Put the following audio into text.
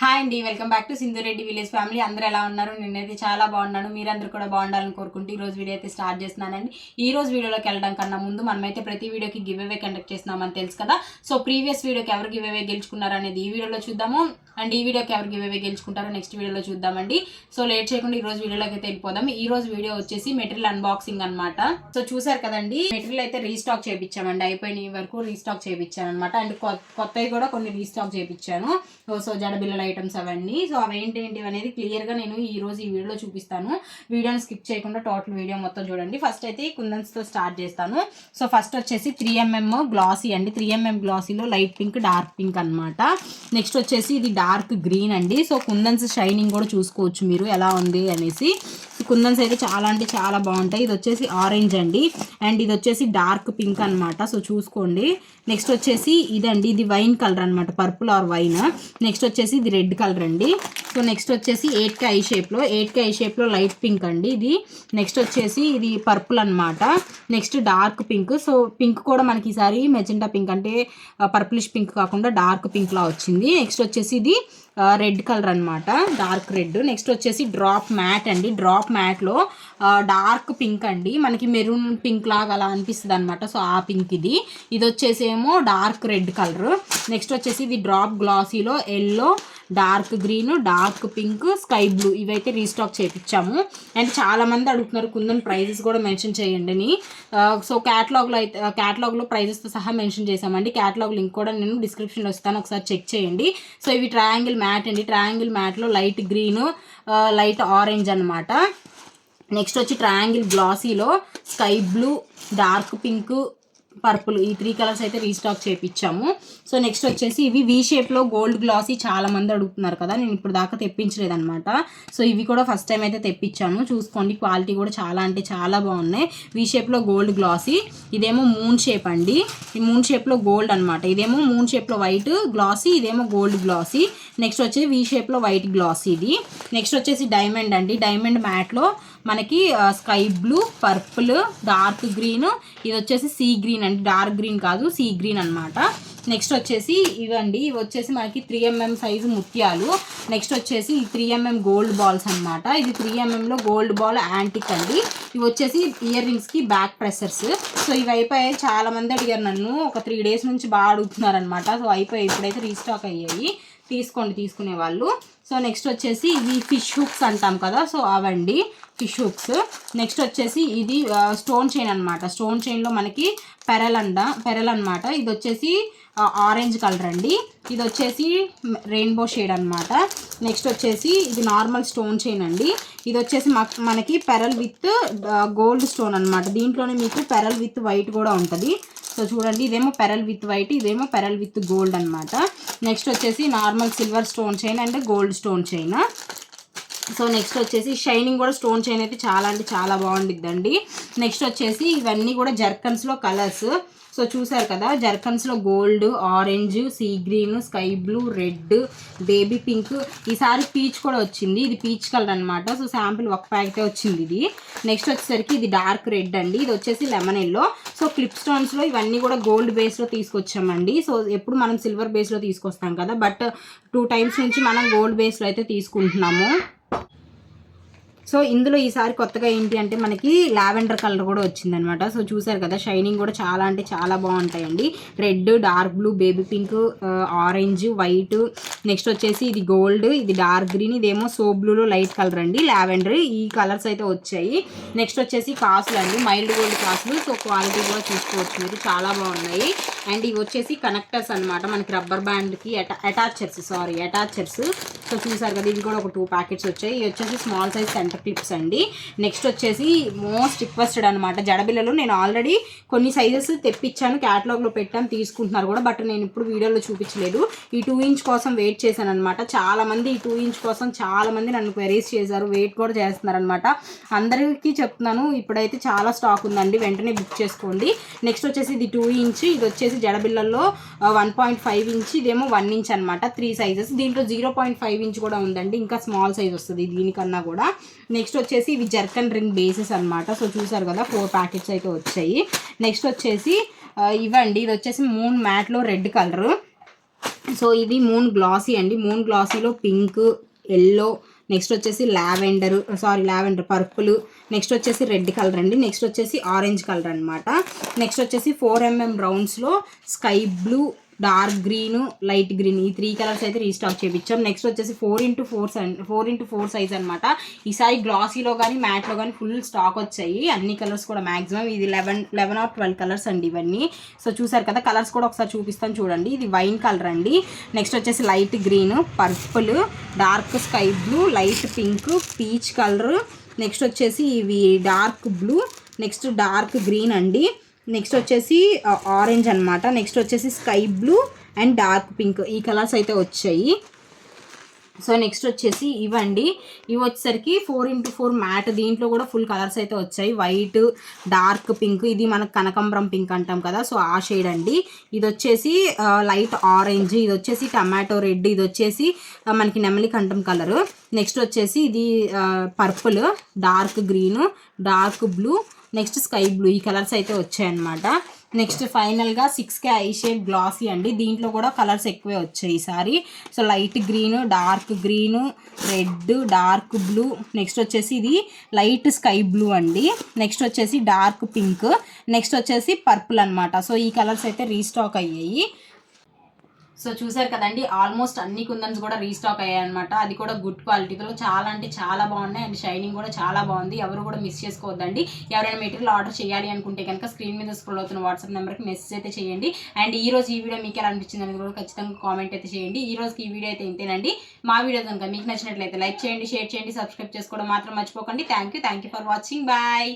Hi అండి welcome back to Sindhu Reddy village family అందరూ ఎలా ఉన్నారు? నేనైతే చాలా బాగున్నాను. మీరందరూ కూడా బాగుండాలని కోరుకుంటూ ఈరోజు వీడియో అయితే స్టార్ట్ చేస్తున్నానండి. ఈ రోజు వీడియోలోకి వెళ్ళడం కన్నా ముందు మనమైతే ప్రతి వీడియోకి గివ్ అవే కండక్ట్ చేస్తున్నామని తెలుసు కదా. సో ప్రీవియస్ వీడియోకి ఎవరు గివ్ అవే గెలుచుకున్నారు అనేది ఈ వీడియోలో చూద్దాము. అండ్ ఈ వీడియోకి ఎవరు గివ్ గెలుచుకుంటారో నెక్స్ట్ వీడియోలో చూద్దామండి. సో లేట్ చేయకుండా ఈ రోజు వీడియోలోకి అయితే వెళ్ళిపోదాం. ఈ రోజు వీడియో వచ్చేసి మెటీరియల్ అన్బాక్సింగ్ అనమాట సో చూసారు కదండి మెటీరియల్ అయితే రీస్టాక్ చేయించామండి అయిపోయిన వరకు రీస్టాక్ చేయించాను అనమాట అండ్ కొత్తవి కూడా కొన్ని రీస్టాక్ చేయించాను సో జడబిల్లల ఐటమ్స్ అవన్నీ. సో అవి ఏంటి అనేది క్లియర్గా నేను ఈ రోజు ఈ వీడియోలో చూపిస్తాను. వీడియోని స్కిప్ చేయకుండా టోటల్ వీడియో మొత్తం చూడండి. ఫస్ట్ అయితే కుందన్స్తో స్టార్ట్ చేస్తాను. సో ఫస్ట్ వచ్చేసి త్రీ ఎంఎం గ్లాసీ అండి. త్రీ ఎంఎం గ్లాసీలో లైట్ పింక్ డార్క్ పింక్ అన్నమాట. నెక్స్ట్ వచ్చేసి ఇది డార్క్ గ్రీన్ అండి. సో కుందన్స్ షైనింగ్ కూడా చూసుకోవచ్చు మీరు. ఎలా ఉంది అనేసి కుందన్స్ అయితే చాలా అంటే చాలా బాగుంటాయి. ఇది వచ్చేసి ఆరెంజ్ అండి. అండ్ ఇది వచ్చేసి డార్క్ పింక్ అన్నమాట. సో చూసుకోండి. నెక్స్ట్ వచ్చేసి ఇదండి. ఇది వైన్ కలర్ అన్నమాట. పర్పుల్ ఆర్ వైన్ నెక్స్ట్ వచ్చేసి ఇది రెడ్ కలర్ అండి. సో నెక్స్ట్ వచ్చేసి ఎయిట్ కే ఐ షేప్లో ఎయిట్ కే ఐ షేప్లో లైట్ పింక్ అండి ఇది. నెక్స్ట్ వచ్చేసి ఇది పర్పుల్ అన్నమాట. Next dark pink so pink కూడా మనకి ఈసారి మెజెంటా పింక్ అంటే పర్పులిష్ పింక్ కాకుండా డార్క్ పింక్లా వచ్చింది. నెక్స్ట్ వచ్చేసి ఇది రెడ్ కలర్ అన్నమాట డార్క్ రెడ్. నెక్స్ట్ వచ్చేసి డ్రాప్ మ్యాట్ అండి. డ్రాప్ మ్యాట్లో డార్క్ పింక్ అండి. మనకి మెరూన్ పింక్ లాగా అలా అనిపిస్తుంది అనమాట సో ఆ పింక్ ఇది. ఇది వచ్చేసి ఏమో డార్క్ రెడ్ కలర్. నెక్స్ట్ వచ్చేసి ఇది drop గ్లాసీలో yellow dark green dark pink sky blue ఇవైతే రీస్టాక్ చేయించాము అండ్ చాలా మంది అడుగుతున్నారు కుందన్ ప్రైజెస్ కూడా మెన్షన్ చేయండి అని. సో క్యాటలాగ్లో అయితే క్యాటలాగ్లో ప్రైజెస్తో సహా మెన్షన్ చేశామండి. క్యాటలాగ్ లింక్ కూడా నేను డిస్క్రిప్షన్లో ఇస్తాను ఒకసారి చెక్ చేయండి. సో ఇవి ట్రయాంగిల్ మ్యాట్ అండి. ట్రయాంగిల్ మ్యాట్లో లైట్ గ్రీన్ లైట్ ఆరెంజ్ అనమాట నెక్స్ట్ వచ్చి triangle గ్లాసీలో sky blue dark pink purple ఈ త్రీ కలర్స్ అయితే రీస్టాక్ చేయించాము సో నెక్స్ట్ వచ్చేసి ఇవి వీ షేప్లో గోల్డ్ గ్లాసీ చాలా మంది అడుగుతున్నారు కదా నేను ఇప్పుడు దాకా తెప్పించలేదనమాట సో ఇవి కూడా ఫస్ట్ టైం అయితే తెప్పించాను చూసుకోండి క్వాలిటీ కూడా చాలా అంటే చాలా బాగున్నాయి. వీ షేప్లో గోల్డ్ గ్లాసీ ఇదేమో మూన్ షేప్ అండి. ఈ మూన్ షేప్లో గోల్డ్ అనమాట ఇదేమో మూన్ షేప్లో వైట్ గ్లాసీ ఇదేమో గోల్డ్ గ్లాసీ నెక్స్ట్ వచ్చేసి వీ షేప్లో వైట్ గ్లాసీ ఇది. నెక్స్ట్ వచ్చేసి డైమండ్ అండి. డైమండ్ మ్యాట్లో మనకి sky blue purple dark green. ఇది వచ్చేసి సీ గ్రీన్ అండి. డార్క్ గ్రీన్ కాదు సీ గ్రీన్ అనమాట నెక్స్ట్ వచ్చేసి ఇవండి. ఇవి వచ్చేసి మనకి త్రీ ఎంఎం సైజు ముత్యాలు. నెక్స్ట్ వచ్చేసి త్రీ ఎంఎం గోల్డ్ బాల్స్ అనమాట ఇది త్రీ ఎంఎంలో గోల్డ్ బాల్ యాంటిక్ అండి. ఇవి వచ్చేసి ఇయర్ రింగ్స్కి బ్యాక్ ప్రెషర్స్. సో ఇవి అయిపోయాయి. చాలా మంది అడిగారు నన్ను. ఒక త్రీ డేస్ నుంచి బాగా అడుగుతున్నారనమాట సో అయిపోయాయి. ఇప్పుడైతే రీస్టాక్ అయ్యాయి. తీసుకోండి తీసుకునే వాళ్ళు. సో నెక్స్ట్ వచ్చేసి ఇవి ఫిష్ హుక్స్ అంటాం కదా సో అవండి ఫిష్ హుక్స్. నెక్స్ట్ వచ్చేసి ఇది స్టోన్ చైన్ అనమాట స్టోన్ చైన్లో మనకి పెరల్ అండ పెరల్ అనమాట ఇది వచ్చేసి ఆరెంజ్ కలర్ అండి. ఇది వచ్చేసి రెయిన్బో షేడ్ అనమాట నెక్స్ట్ వచ్చేసి ఇది నార్మల్ స్టోన్ చైన్ అండి. ఇది వచ్చేసి మనకి పెరల్ విత్ గోల్డ్ స్టోన్ అనమాట దీంట్లోనే మీకు పెరల్ విత్ వైట్ కూడా ఉంటుంది. సో చూడండి ఇదేమో పెరల్ విత్ వైట్ ఇదేమో పెరల్ విత్ గోల్డ్ అనమాట నెక్స్ట్ వచ్చేసి normal silver stone chain and gold stone chain so next వచ్చేసి షైనింగ్ కూడా స్టోన్ చైన్ అయితే చాలా అంటే చాలా బాగుండిద్దండి. నెక్స్ట్ వచ్చేసి ఇవన్నీ కూడా జర్కన్స్లో కలర్స్ సో చూసారు కదా జర్కన్స్లో gold orange sea green sky blue red baby pink. ఈసారి పీచ్ కూడా వచ్చింది. ఇది పీచ్ కలర్ అనమాట సో శాంపిల్ ఒక ప్యాకెటే వచ్చింది ఇది. నెక్స్ట్ వచ్చేసరికి ఇది డార్క్ రెడ్ అండి. ఇది వచ్చేసి లెమన్ ఎల్లో సో క్లిప్ స్టోన్స్లో ఇవన్నీ కూడా గోల్డ్ బేస్లో తీసుకొచ్చామండి. సో ఎప్పుడు మనం సిల్వర్ బేస్లో తీసుకొస్తాం కదా బట్ టూ టైమ్స్ నుంచి మనం గోల్డ్ బేస్లో అయితే తీసుకుంటున్నాము. సో ఇందులో ఈసారి కొత్తగా ఏంటి అంటే మనకి లావెండర్ కలర్ కూడా వచ్చిందనమాట సో చూసారు కదా షైనింగ్ కూడా చాలా అంటే చాలా బాగుంటాయండి. Red dark blue baby pink orange white next వచ్చేసి ఇది గోల్డ్ ఇది డార్క్ గ్రీన్ ఇదేమో సో బ్లూలో లైట్ కలర్ అండి. లావెండర్ ఈ కలర్స్ అయితే వచ్చాయి. నెక్స్ట్ వచ్చేసి కాసులు అండి మైల్డ్ గోల్డ్ కాసులు సో క్వాలిటీ కూడా చూసుకోవచ్చు మీరు చాలా బాగున్నాయి. అండ్ ఇవి వచ్చేసి కనెక్టర్స్ అనమాట మనకి రబ్బర్ బ్యాండ్కి అటాచర్స్ సారీ అటాచర్స్ సో చూసారు కదా ఇవి కూడా ఒక టూ ప్యాకెట్స్ వచ్చాయి. ఇవి వచ్చేసి స్మాల్ సైజ్ సెంటర్ క్లిప్స్ అండి. నెక్స్ట్ వచ్చేసి మోస్ట్ రిక్వెస్టెడ్ అనమాట జడబిల్లలు నేను ఆల్రెడీ కొన్ని సైజెస్ తెప్పించాను క్యాటలాగ్లో పెట్టాను తీసుకుంటున్నారు కూడా. బట్ నేను ఇప్పుడు వీడియోలో చూపించలేదు. ఈ టూ ఇంచ్ కోసం వెయిట్ చేశాను అనమాట చాలామంది ఈ టూ ఇంచ్ కోసం చాలామంది నన్ను క్వెరీస్ చేశారు వెయిట్ కూడా చేస్తున్నారు అనమాట అందరికీ చెప్తున్నాను ఇప్పుడైతే చాలా స్టాక్ ఉందండి. వెంటనే బుక్ చేసుకోండి. నెక్స్ట్ వచ్చేసి ఇది టూ ఇంచ్ ఇది వచ్చేసి జడబిల్లల్లో వన్ పాయింట్ ఫైవ్ ఇంచ్ ఇదేమో వన్ ఇంచ్ అనమాట త్రీ సైజెస్ దీంట్లో జీరో పాయింట్ ఫైవ్ ఇంచ్ కూడా ఉందండి ఇంకా స్మాల్ సైజ్ వస్తుంది దీనికన్నా కూడా. నెక్స్ట్ వచ్చేసి ఇవి జర్కన్ రింగ్ బేసెస్ అనమాట సో చూసారు కదా ఫోర్ ప్యాకెట్స్ అయితే వచ్చాయి. నెక్స్ట్ వచ్చేసి ఇవ్వండి ఇది వచ్చేసి మూన్ మ్యాట్లో రెడ్ కలర్ సో ఇది మూన్ గ్లాసీ అండి. మూన్ గ్లాసీలో పింక్ ఎల్లో నెక్స్ట్ వచ్చేసి lavender sorry lavender purple next వచ్చేసి రెడ్ కలర్ అండి నెక్స్ట్ వచ్చేసి ఆరెంజ్ కలర్ అనమాట నెక్స్ట్ వచ్చేసి four MM రౌండ్స్లో sky blue dark green light green. ఈ త్రీ కలర్స్ అయితే రీస్టాక్ చేయించాం నెక్స్ట్ వచ్చేసి four into four four into four size అనమాట ఈసారి గ్లాసీలో కానీ మ్యాట్లో కానీ ఫుల్ స్టాక్ వచ్చాయి. అన్ని కలర్స్ కూడా మాక్సిమం ఇది eleven eleven or twelve colours అండి ఇవన్నీ. సో చూసారు కదా కలర్స్ కూడా ఒకసారి చూపిస్తాను చూడండి. ఇది వైన్ కలర్ అండి. నెక్స్ట్ వచ్చేసి light green purple dark sky blue light pink peach colour next వచ్చేసి ఇవి dark blue next dark green అండి. నెక్స్ట్ వచ్చేసి ఆరెంజ్ అన్నమాట. నెక్స్ట్ వచ్చేసి sky blue and dark pink ఈ కలర్స్ అయితే వచ్చాయి. సో నెక్స్ట్ వచ్చేసి ఇవండి. ఇవి వచ్చేసరికి ఫోర్ ఇంటూ ఫోర్ మ్యాట్ దీంట్లో కూడా ఫుల్ కలర్స్ అయితే వచ్చాయి. వైట్ డార్క్ పింక్ ఇది మనకు కనకంబరం పింక్ అంటాం కదా. సో ఆ షేడ్ అండి. ఇది వచ్చేసి లైట్ ఆరెంజ్ ఇది వచ్చేసి టమాటో రెడ్ ఇది వచ్చేసి మనకి నెమలి కంఠం కలర్ నెక్స్ట్ వచ్చేసి ఇది purple dark green dark blue next sky blue ఈ కలర్స్ అయితే వచ్చాయన్నమాట. నెక్స్ట్ ఫైనల్గా six K I shade glossy అండి. దీంట్లో కూడా కలర్స్ ఎక్కువే వచ్చాయి ఈసారి so light green dark green red dark blue. Next వచ్చేసి ఇది లైట్ స్కై బ్లూ అండి. నెక్స్ట్ వచ్చేసి డార్క్ పింక్. నెక్స్ట్ వచ్చేసి పర్పుల్ అన్నమాట. సో ఈ కలర్స్ అయితే రీస్టాక్ అయ్యాయి. సో చూసారు కదండి ఆల్మోస్ట్ అన్ని కుందన్స్ కూడా రీస్టాక్ అయ్యాయి అనమాట అది కూడా గుడ్ క్వాలిటీతో చాలా అంటే చాలా బాగున్నాయి. అండ్ షైనింగ్ కూడా చాలా బాగుంది. ఎవరు కూడా మిస్ చేసుకోవద్దండి. ఎవరైనా మెటీరియల్ ఆర్డర్ చేయాలి అనుకుంటే కనుక స్క్రీన్ మీద స్క్రోల్ అవుతున్న వాట్సాప్ నెంబర్కి మెసేజ్ అయితే చేయండి. అండ్ ఈ రోజు ఈ వీడియో మీకు ఎలా అనిపించింది అనేది కూడా ఖచ్చితంగా కామెంట్ అయితే చేయండి. ఈ రోజుకి ఈ వీడియో అయితే ఇంతేనండి. మా వీడియో కనుక మీకు నచ్చినట్లయితే లైక్ చేయండి షేర్ చేయండి సబ్స్క్రైబ్ చేసుకోవడం మాత్రం మర్చిపోకండి. Thank you thank you for watching bye